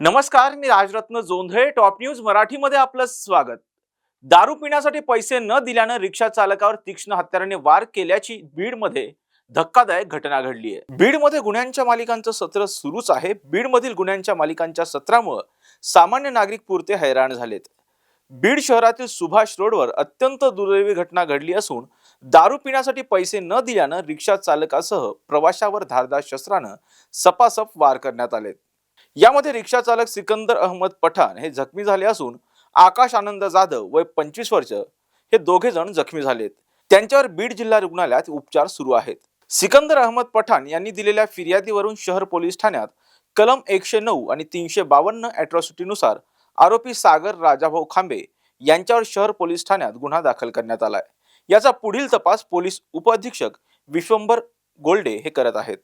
नमस्कार मी Rajratna Jondhale top news मराठीमध्ये आपलं स्वागत. दारू पिण्यासाठी पैसे न दिल्यानं रिक्षा चालकावर तीक्ष्ण हत्याराने वार केल्याची बीडमध्ये धक्कादायक घटना घडली आहे. बीडमध्ये गुन्ह्यांच्या मालिकांचं सत्र सुरूच आहे. बीडमधील गुन्ह्यांच्या मालिकांच्या सत्रामुळं सामान्य नागरिक पुरते हैराण झालेत. बीड शहरातील सुभाष रोडवर अत्यंत दुर्दैवी घटना घडली असून दारू पिण्यासाठी पैसे न दिल्यानं रिक्षा चालकासह प्रवाशावर धारदार शस्त्रानं सपासप वार करण्यात आले यामध्ये रिक्षा चालक सिकंदर अहमद पठाण हे जखमी झाले असून आकाश आनंद जाधव वय पंचवीस वर्ष हे दोघे जण जखमी झालेत. त्यांच्यावर बीड जिल्हा रुग्णालयात उपचार सुरू आहेत. सिकंदर अहमद पठाण यांनी दिलेल्या फिर्यादीवरून शहर पोलीस ठाण्यात कलम एकशे नऊ आणि तीनशे बावन्न अॅट्रॉसिटीनुसार आरोपी सागर राजाभाऊ खांबे यांच्यावर शहर पोलीस ठाण्यात गुन्हा दाखल करण्यात आलाय. याचा पुढील तपास पोलीस उपअधीक्षक विश्वंभर गोल्डे हे करत आहेत.